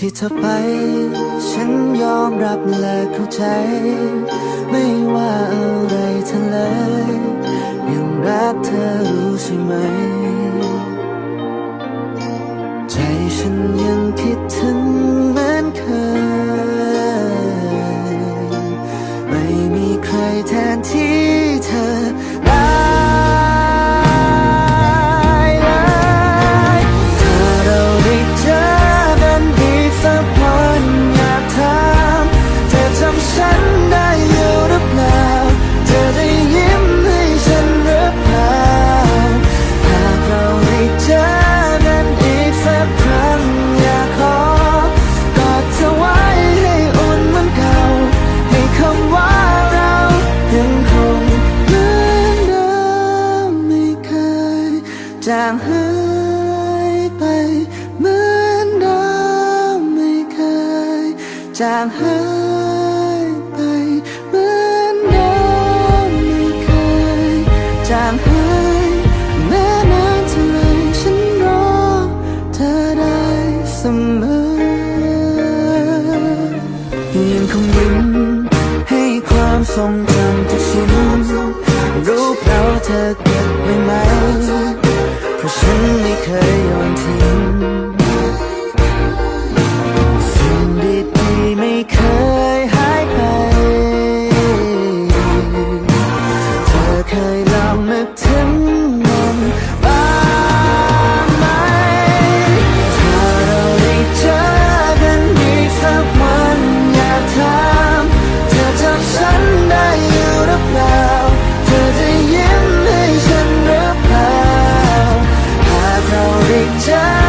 ที่เธอไป ฉันยอมรับและเข้าใจ ไม่ว่าอะไรเธอเลยยังรักเธอรู้ใช่ไหม ใจฉันยังคิดถึงเหมือนเคย ไม่มีใครแทนที่เธอ จางหายไป เหมือนเดิมไม่เคย จางหายไป เหมือนเดิมไม่เคย จางหายแม้นานเท่าไรฉันรอเธอได้เสมอยังคงยิ้มให้ความทรงจำทุกชิ้นรู้เปล่าเธอเก็บไว้ไหม เพราะฉัน 这